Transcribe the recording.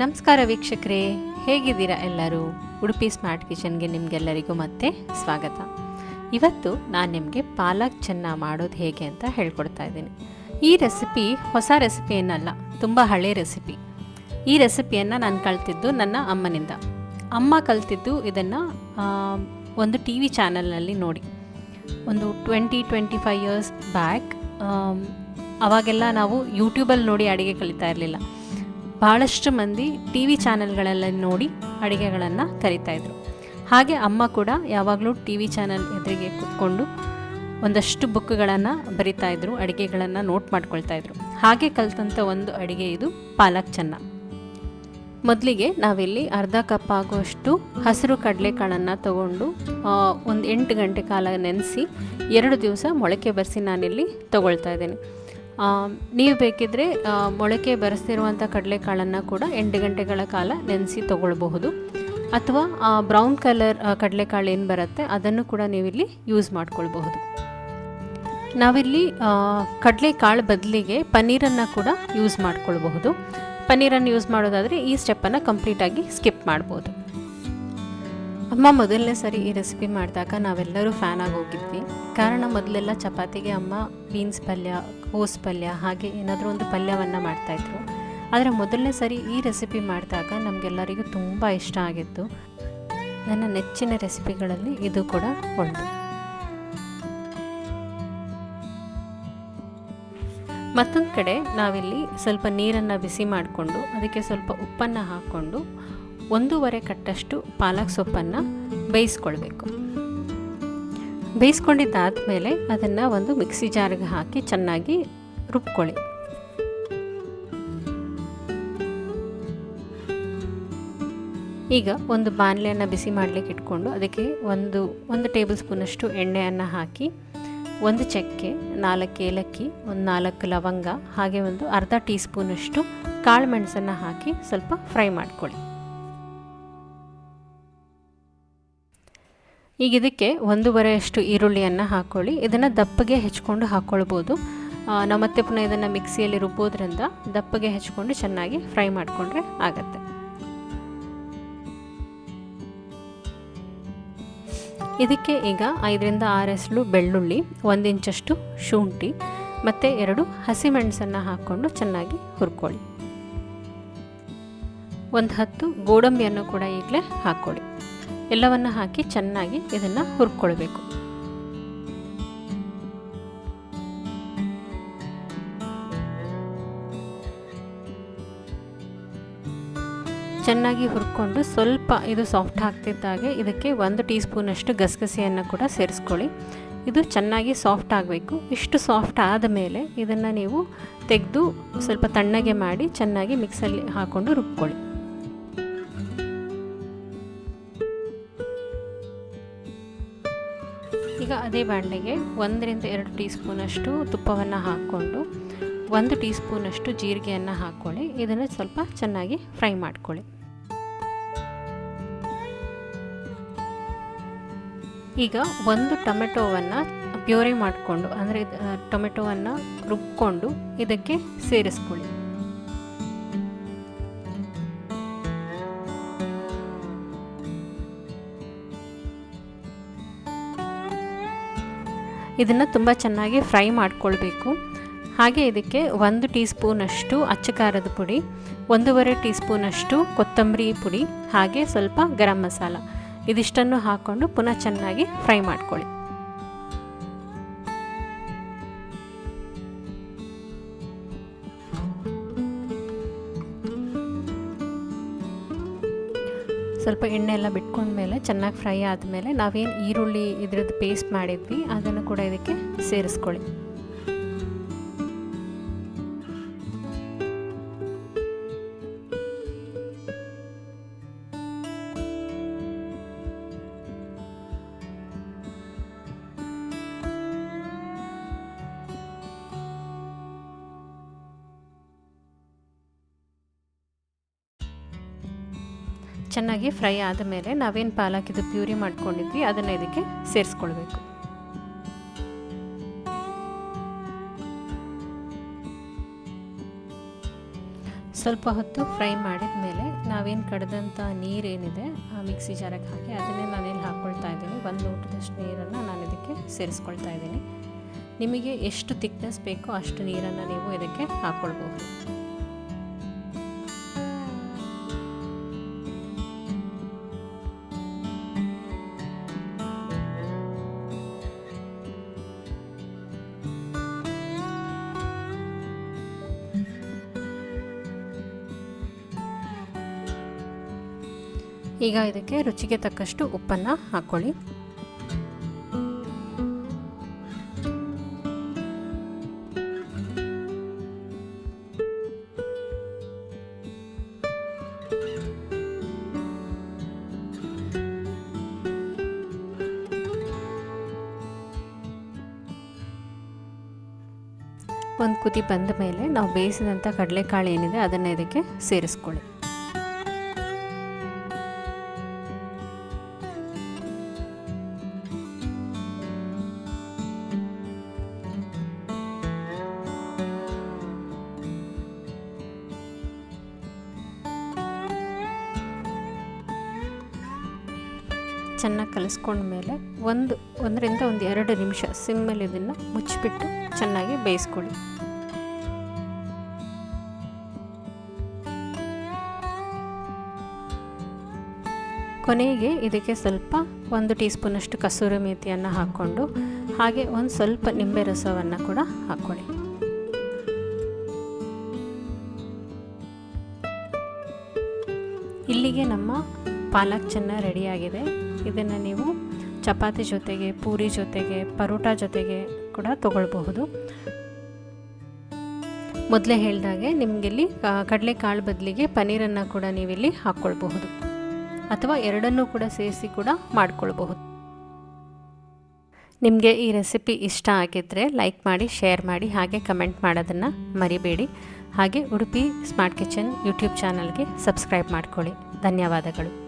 ನಮಸ್ಕಾರ ವೀಕ್ಷಕರೇ, ಹೇಗಿದ್ದೀರಾ ಎಲ್ಲರೂ? ಉಡುಪಿ ಸ್ಮಾರ್ಟ್ ಕಿಚನ್ಗೆ ನಿಮಗೆಲ್ಲರಿಗೂ ಮತ್ತೆ ಸ್ವಾಗತ. ಇವತ್ತು ನಾನು ನಿಮಗೆ ಪಾಲಕ್ ಚೆನ್ನ ಮಾಡೋದು ಹೇಗೆ ಅಂತ ಹೇಳ್ಕೊಡ್ತಾ ಇದ್ದೀನಿ. ಈ ರೆಸಿಪಿ ಹೊಸ ರೆಸಿಪಿ ಏನಲ್ಲ, ತುಂಬ ಹಳೆ ರೆಸಿಪಿ. ಈ ರೆಸಿಪಿಯನ್ನು ನಾನು ಕಲ್ತಿದ್ದು ನನ್ನ ಅಮ್ಮನಿಂದ. ಅಮ್ಮ ಕಲ್ತಿದ್ದು ಇದನ್ನು ಒಂದು ಟಿ ವಿ ಚಾನಲ್ನಲ್ಲಿ ನೋಡಿ. ಒಂದು twenty twenty five years back ಅವಾಗೆಲ್ಲ ನಾವು ಯೂಟ್ಯೂಬಲ್ಲಿ ನೋಡಿ ಅಡುಗೆ ಕಲಿತಾ ಇರಲಿಲ್ಲ. ಭಾಳಷ್ಟು ಮಂದಿ ಟಿ ವಿ ಚಾನೆಲ್ಗಳಲ್ಲಿ ನೋಡಿ ಅಡುಗೆಗಳನ್ನು ಕಲಿತಾಯಿದ್ರು ಹಾಗೆ ಅಮ್ಮ ಕೂಡ ಯಾವಾಗಲೂ ಟಿ ವಿ ಚಾನಲ್ ಎದುರಿಗೆ ಕೂತ್ಕೊಂಡು ಒಂದಷ್ಟು ಬುಕ್ಗಳನ್ನು ಬರಿತಾಯಿದ್ರು ಅಡುಗೆಗಳನ್ನು ನೋಟ್ ಮಾಡ್ಕೊಳ್ತಾಯಿದ್ರು ಹಾಗೆ ಕಲಿತಂಥ ಒಂದು ಅಡುಗೆ ಇದು ಪಾಲಕ್ ಚೆನ್ನ. ಮೊದಲಿಗೆ ನಾವಿಲ್ಲಿ ಅರ್ಧ ಕಪ್ ಆಗುವಷ್ಟು ಹಸಿರು ಕಡಲೆಕಾಳನ್ನು ತಗೊಂಡು ಒಂದು ಎಂಟು ಗಂಟೆ ಕಾಲ ನೆನೆಸಿ ಎರಡು ದಿವಸ ಮೊಳಕೆ ಬರೆಸಿ ನಾನಿಲ್ಲಿ ತಗೊಳ್ತಾ ಇದ್ದೀನಿ. ನೀವು ಬೇಕಿದ್ದರೆ ಮೊಳಕೆ ಬೆರೆಸ್ತಿರುವಂಥ ಕಡಲೆಕಾಳನ್ನು ಕೂಡ ಎಂಟು ಗಂಟೆಗಳ ಕಾಲ ನೆನೆಸಿ ತಗೊಳ್ಬಹುದು. ಅಥವಾ ಬ್ರೌನ್ ಕಲರ್ ಕಡಲೆಕಾಳು ಏನು ಬರುತ್ತೆ, ಅದನ್ನು ಕೂಡ ನೀವಿಲ್ಲಿ ಯೂಸ್ ಮಾಡ್ಕೊಳ್ಬಹುದು. ನಾವಿಲ್ಲಿ ಕಡಲೆಕಾಳು ಬದಲಿಗೆ ಪನ್ನೀರನ್ನು ಕೂಡ ಯೂಸ್ ಮಾಡ್ಕೊಳ್ಬಹುದು. ಪನ್ನೀರನ್ನು ಯೂಸ್ ಮಾಡೋದಾದರೆ ಈ ಸ್ಟೆಪ್ಪನ್ನು ಕಂಪ್ಲೀಟಾಗಿ ಸ್ಕಿಪ್ ಮಾಡ್ಬೋದು. ಅಮ್ಮ ಮೊದಲನೇ ಸರಿ ಈ ರೆಸಿಪಿ ಮಾಡಿದಾಗ ನಾವೆಲ್ಲರೂ ಫ್ಯಾನ್ ಆಗಿ ಕಾರಣ ಮೊದಲೆಲ್ಲ ಚಪಾತಿಗೆ ಅಮ್ಮ ಬೀನ್ಸ್ ಪಲ್ಯ ಕೋಸ್ ಪಲ್ಯ, ಹಾಗೆ ಏನಾದರೂ ಒಂದು ಪಲ್ಯವನ್ನು ಮಾಡ್ತಾಯಿದ್ರು ಆದರೆ ಮೊದಲನೇ ಸರಿ ಈ ರೆಸಿಪಿ ಮಾಡಿದಾಗ ನಮಗೆಲ್ಲರಿಗೂ ತುಂಬ ಇಷ್ಟ ಆಗಿತ್ತು. ನನ್ನ ನೆಚ್ಚಿನ ರೆಸಿಪಿಗಳಲ್ಲಿ ಇದು ಕೂಡ ಒಂದು. ಮತ್ತೊಂದು ಕಡೆ ನಾವಿಲ್ಲಿ ಸ್ವಲ್ಪ ನೀರನ್ನು ಬಿಸಿ ಮಾಡಿಕೊಂಡು, ಅದಕ್ಕೆ ಸ್ವಲ್ಪ ಉಪ್ಪನ್ನು ಹಾಕ್ಕೊಂಡು ಒಂದೂವರೆ ಕಟ್ಟಷ್ಟು ಪಾಲಕ್ ಸೊಪ್ಪನ್ನು ಬೇಯಿಸ್ಕೊಳ್ಬೇಕು. ಬೇಯಿಸ್ಕೊಂಡಿದ್ದಾದಮೇಲೆ ಅದನ್ನು ಒಂದು ಮಿಕ್ಸಿ ಜಾರ್ಗೆ ಹಾಕಿ ಚೆನ್ನಾಗಿ ರುಬ್ಕೊಳ್ಳಿ. ಈಗ ಒಂದು ಬಾಣಲೆಯನ್ನು ಬಿಸಿ ಮಾಡಲಿಕ್ಕೆ ಇಟ್ಕೊಂಡು ಅದಕ್ಕೆ ಒಂದು ಒಂದು ಟೇಬಲ್ ಸ್ಪೂನಷ್ಟು ಎಣ್ಣೆಯನ್ನು ಹಾಕಿ ಒಂದು ಚಕ್ಕೆ, ನಾಲ್ಕು ಏಲಕ್ಕಿ, ಒಂದು ನಾಲ್ಕು ಲವಂಗ, ಹಾಗೆ ಒಂದು ಅರ್ಧ ಟೀ ಸ್ಪೂನಷ್ಟು ಕಾಳು ಮೆಣಸನ್ನು ಹಾಕಿ ಸ್ವಲ್ಪ ಫ್ರೈ ಮಾಡ್ಕೊಳ್ಳಿ. ಈಗ ಇದಕ್ಕೆ ಒಂದೂವರೆಯಷ್ಟು ಈರುಳ್ಳಿಯನ್ನು ಹಾಕ್ಕೊಳ್ಳಿ ಇದನ್ನು ದಪ್ಪಗೆ ಹೆಚ್ಕೊಂಡು ಹಾಕ್ಕೊಳ್ಬೋದು ನಾವು ಮತ್ತೆ ಪುನಃ ಇದನ್ನು ಮಿಕ್ಸಿಯಲ್ಲಿ ರುಬ್ಬೋದ್ರಿಂದ ದಪ್ಪಗೆ ಹೆಚ್ಕೊಂಡು ಚೆನ್ನಾಗಿ ಫ್ರೈ ಮಾಡಿಕೊಂಡ್ರೆ ಆಗತ್ತೆ. ಇದಕ್ಕೆ ಈಗ ಐದರಿಂದ ಆರೆಸಲು ಬೆಳ್ಳುಳ್ಳಿ ಒಂದು ಇಂಚಷ್ಟು ಶುಂಠಿ, ಮತ್ತು ಎರಡು ಹಸಿಮೆಣಸನ್ನು ಹಾಕ್ಕೊಂಡು ಚೆನ್ನಾಗಿ ಹುರ್ಕೊಳ್ಳಿ. ಒಂದು ಹತ್ತು ಗೋಡಂಬಿಯನ್ನು ಕೂಡ ಈಗಲೇ ಹಾಕ್ಕೊಳ್ಳಿ ಎಲ್ಲವನ್ನು ಹಾಕಿ ಚೆನ್ನಾಗಿ ಇದನ್ನು ಹುರ್ಕೊಳ್ಬೇಕು. ಚೆನ್ನಾಗಿ ಹುರ್ಕೊಂಡು ಸ್ವಲ್ಪ ಇದು ಸಾಫ್ಟ್ ಆಗ್ತಿದ್ದಾಗೆ ಇದಕ್ಕೆ ಒಂದು ಟೀ ಸ್ಪೂನಷ್ಟು ಗಸಗಸೆಯನ್ನು ಕೂಡ ಸೇರಿಸ್ಕೊಳ್ಳಿ. ಇದು ಚೆನ್ನಾಗಿ ಸಾಫ್ಟ್ ಆಗಬೇಕು. ಇಷ್ಟು ಸಾಫ್ಟ್ ಆದ ಮೇಲೆ ಇದನ್ನು ನೀವು ತೆಗೆದು ಸ್ವಲ್ಪ ತಣ್ಣಗೆ ಮಾಡಿ ಚೆನ್ನಾಗಿ ಮಿಕ್ಸಲ್ಲಿ ಹಾಕ್ಕೊಂಡು ರುಬ್ಕೊಳ್ಳಿ. ಅದೇ ಬಾಣಲೆಗೆ ಒಂದರಿಂದ ಎರಡು ಟೀ ಸ್ಪೂನಷ್ಟು ತುಪ್ಪವನ್ನು ಹಾಕ್ಕೊಂಡು ಒಂದು ಟೀ ಸ್ಪೂನಷ್ಟು ಜೀರಿಗೆಯನ್ನು ಹಾಕ್ಕೊಳ್ಳಿ. ಇದನ್ನು ಸ್ವಲ್ಪ ಚೆನ್ನಾಗಿ ಫ್ರೈ ಮಾಡ್ಕೊಳ್ಳಿ. ಈಗ ಒಂದು ಟೊಮೆಟೊವನ್ನು ಪ್ಯೂರಿ ಮಾಡಿಕೊಂಡು, ಅಂದರೆ ಟೊಮೆಟೊವನ್ನು ರುಬ್ಕೊಂಡು ಇದಕ್ಕೆ ಸೇರಿಸ್ಕೊಳ್ಳಿ. ಇದನ್ನು ತುಂಬ ಚೆನ್ನಾಗಿ ಫ್ರೈ ಮಾಡಿಕೊಳ್ಬೇಕು. ಹಾಗೆ ಇದಕ್ಕೆ ಒಂದು ಟೀ ಸ್ಪೂನಷ್ಟು ಅಚ್ಚಕಾರದ ಪುಡಿ, ಒಂದೂವರೆ ಟೀ ಸ್ಪೂನಷ್ಟು ಕೊತ್ತಂಬರಿ ಪುಡಿ, ಹಾಗೆ ಸ್ವಲ್ಪ ಗರಂ ಮಸಾಲ. ಇದಿಷ್ಟನ್ನು ಹಾಕ್ಕೊಂಡು ಪುನಃ ಚೆನ್ನಾಗಿ ಫ್ರೈ ಮಾಡ್ಕೊಳ್ಳಿ. ಸ್ವಲ್ಪ ಎಣ್ಣೆ ಎಲ್ಲ ಬಿಟ್ಕೊಂಡ್ಮೇಲೆ ಚೆನ್ನಾಗಿ ಫ್ರೈ ಆದಮೇಲೆ ನಾವೇನು ಈರುಳ್ಳಿ ಇದ್ರದ್ದು ಪೇಸ್ಟ್ ಮಾಡಿದ್ವಿ, ಅದನ್ನು ಕೂಡ ಇದಕ್ಕೆ ಸೇರಿಸ್ಕೊಳ್ಳಿ. ಚೆನ್ನಾಗಿ ಫ್ರೈ ಆದ ಮೇಲೆ ನಾವೇನು ಪಾಲಕಿದು ಪ್ಯೂರಿ ಮಾಡ್ಕೊಂಡಿದ್ವಿ, ಅದನ್ನು ಇದಕ್ಕೆ ಸೇರಿಸ್ಕೊಳ್ಬೇಕು. ಸ್ವಲ್ಪ ಹೊತ್ತು ಫ್ರೈ ಮಾಡಿದ ಮೇಲೆ ನಾವೇನು ಕಡ್ದಂಥ ನೀರೇನಿದೆ, ಆ ಮಿಕ್ಸಿ ಜಾರಕ್ಕೆ ಹಾಕಿ ಅದನ್ನೇ ನಾನೇನು ಹಾಕ್ಕೊಳ್ತಾ ಇದ್ದೀನಿ, ಒಂದು ಲೋಟದಷ್ಟು ನೀರನ್ನು ನಾನು ಇದಕ್ಕೆ ಸೇರಿಸ್ಕೊಳ್ತಾ ಇದ್ದೀನಿ. ನಿಮಗೆ ಎಷ್ಟು ತಿಕ್ನೆಸ್ ಬೇಕೋ ಅಷ್ಟು ನೀರನ್ನು ನೀವು ಇದಕ್ಕೆ ಹಾಕ್ಕೊಳ್ಬಹುದು ಈಗ ಇದಕ್ಕೆ ರುಚಿಗೆ ತಕ್ಕಷ್ಟು ಉಪ್ಪನ್ನು ಹಾಕ್ಕೊಳ್ಳಿ ಒಂದು ಕುದಿ ಬಂದ ಮೇಲೆ ನಾವು ಬೇಯಿಸಿದಂಥ ಕಡಲೆಕಾಳು ಏನಿದೆ ಅದನ್ನು ಇದಕ್ಕೆ ಸೇರಿಸ್ಕೊಳ್ಳಿ. ಚೆನ್ನಾಗಿ ಕಲಿಸ್ಕೊಂಡ್ಮೇಲೆ ಒಂದು, ಒಂದರಿಂದ ಒಂದು ಎರಡು ನಿಮಿಷ ಸಿಮ್ಮಲ್ಲಿ ಇದನ್ನು ಮುಚ್ಚಿಬಿಟ್ಟು ಚೆನ್ನಾಗಿ ಬೇಯಿಸ್ಕೊಳ್ಳಿ. ಕೊನೆಗೆ ಇದಕ್ಕೆ ಸ್ವಲ್ಪ ಒಂದು ಟೀ ಸ್ಪೂನಷ್ಟು ಕಸೂರಿ ಮೇತಿಯನ್ನು ಹಾಕ್ಕೊಂಡು, ಹಾಗೆ ಒಂದು ಸ್ವಲ್ಪ ನಿಂಬೆ ರಸವನ್ನು ಕೂಡ ಹಾಕ್ಕೊಳ್ಳಿ. ಇಲ್ಲಿಗೆ ನಮ್ಮ ಪಾಲಕ್ ಚೆನ್ನ ರೆಡಿಯಾಗಿದೆ ಇದನ್ನು ನೀವು ಚಪಾತಿ ಜೊತೆಗೆ, ಪೂರಿ ಜೊತೆಗೆ, ಪರೋಟ ಜೊತೆಗೆ ಕೂಡ ತಗೊಳ್ಬಹುದು. ಮೊದಲೇ ಹೇಳಿದಾಗೆ ನಿಮಗಿಲ್ಲಿ ಕಡಲೆಕಾಳು ಬದಲಿಗೆ ಪನ್ನೀರನ್ನು ಕೂಡ ನೀವಿಲ್ಲಿ ಹಾಕ್ಕೊಳ್ಬಹುದು. ಅಥವಾ ಎರಡನ್ನೂ ಕೂಡ ಸೇರಿಸಿ ಕೂಡ ಮಾಡ್ಕೊಳ್ಬಹುದು. ನಿಮಗೆ ಈ ರೆಸಿಪಿ ಇಷ್ಟ ಆಗಿದ್ದರೆ ಲೈಕ್ ಮಾಡಿ, ಶೇರ್ ಮಾಡಿ, ಹಾಗೆ ಕಮೆಂಟ್ ಮಾಡೋದನ್ನು ಮರಿಬೇಡಿ. ಹಾಗೆ ಉಡುಪಿ ಸ್ಮಾರ್ಟ್ ಕಿಚನ್ ಯೂಟ್ಯೂಬ್ ಚಾನಲ್ಗೆ ಸಬ್ಸ್ಕ್ರೈಬ್ ಮಾಡ್ಕೊಳ್ಳಿ. ಧನ್ಯವಾದಗಳು.